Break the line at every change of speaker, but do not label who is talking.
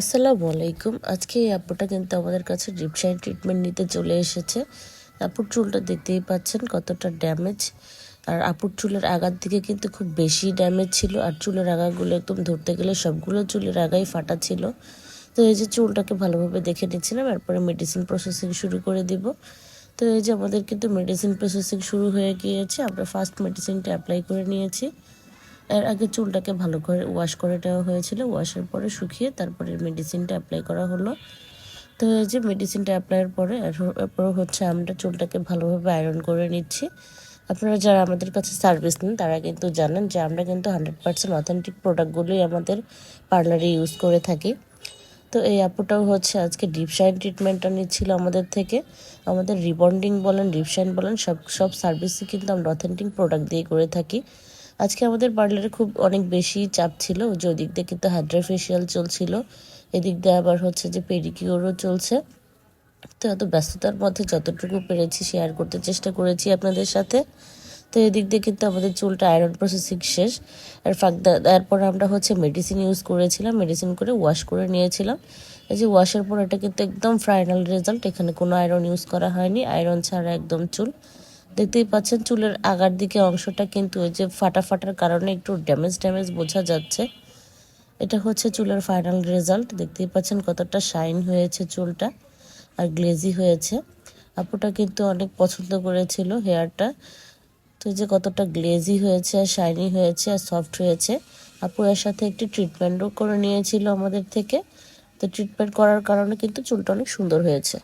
আসসালামু আলাইকুম। আজকে এই আপুটা কিন্তু আমাদের কাছে রিপশাইন ট্রিটমেন্ট নিতে চলে এসেছে। আপুর চুলটা দেখতেই পাচ্ছেন কতটা ড্যামেজ আর আপুর চুলের আগার দিকে কিন্তু খুব বেশি ড্যামেজ ছিল। আর চুলের আগাগুলো একদম ধরতে গেলে সবগুলো চুলের আগাই ফাটা ছিল। তো এই যে চুলটাকে ভালোভাবে দেখে নিচ্ছিলাম, এরপরে মেডিসিন প্রসেসিং শুরু করে দিব। তো এই যে আমাদের কিন্তু মেডিসিন প্রসেসিং শুরু হয়ে গিয়েছে। আমরা ফার্স্ট মেডিসিনটা অ্যাপ্লাই করে নিয়েছি। এর আগে চুলটাকে ভালো করে ওয়াশ করে দেওয়া হয়েছিল। ওয়াশের পরে শুকিয়ে তারপরে মেডিসিনটা অ্যাপ্লাই করা হলো। তো এই যে মেডিসিনটা অ্যাপ্লাইয়ের পরে এরপর হচ্ছে আমরা চুলটাকে ভালোভাবে আয়রন করে নিচ্ছি। আপনারা যারা আমাদের কাছে সার্ভিস নেন, তারা কিন্তু জানেন যে আমরা কিন্তু হান্ড্রেড পার্সেন্ট অথেন্টিক প্রোডাক্টগুলোই আমাদের পার্লারে ইউজ করে থাকি। তো এই আপুটাও হচ্ছে আজকে ডিপ শাইন ট্রিটমেন্টটা নিচ্ছিল আমাদের থেকে। আমাদের রিবন্ডিং বলেন ডিপ শাইন বলেন, সব সব সার্ভিসই কিন্তু আমরা অথেন্টিক প্রোডাক্ট দিয়ে করে থাকি। আজকে আমাদের পার্লারে খুব অনেক বেশি চাপ ছিল, যে ওদিক দিয়ে কিন্তু হাইড্রা ফেশিয়াল চলছিল, এদিক দিয়ে আবার হচ্ছে যে পেডিকিওরও চলছে। তো এত ব্যস্ততার মধ্যে যতটুকু পেরেছি শেয়ার করতে চেষ্টা করেছি আপনাদের সাথে। তো এদিক দিয়ে কিন্তু আমাদের চুলটা আয়রন প্রসেসিং শেষ। আর ফাঁক তারপর আমরা হচ্ছে মেডিসিন ইউজ করেছিলাম মেডিসিন করে ওয়াশ করে নিয়েছিলাম। এই যে ওয়াশের পর এটা কিন্তু একদম ফাইনাল রেজাল্ট এখানে কোনো আয়রন ইউজ করা হয়নি। আয়রন ছাড়া একদম চুল। দেখতেই পাচ্ছেন চুলের আগার দিকে অংশটা কিন্তু ওই যে ফাটা ফাটার কারণে একটু ড্যামেজ ড্যামেজ বোঝা যাচ্ছে। এটা হচ্ছে চুলের ফাইনাল রেজাল্ট দেখতেই পাচ্ছেন কতটা শাইন হয়েছে চুলটা আর গ্লেজি হয়েছে। আপুটা কিন্তু অনেক পছন্দ করেছিল হেয়ারটা তো যে কতটা গ্লেজি হয়েছে আর শাইনি হয়েছে আর সফট হয়েছে, আপু এর সাথে একটি ট্রিটমেন্টও করে নিয়েছিল আমাদের থেকে। তো ট্রিটমেন্ট করার কারণে কিন্তু চুলটা অনেক সুন্দর হয়েছে।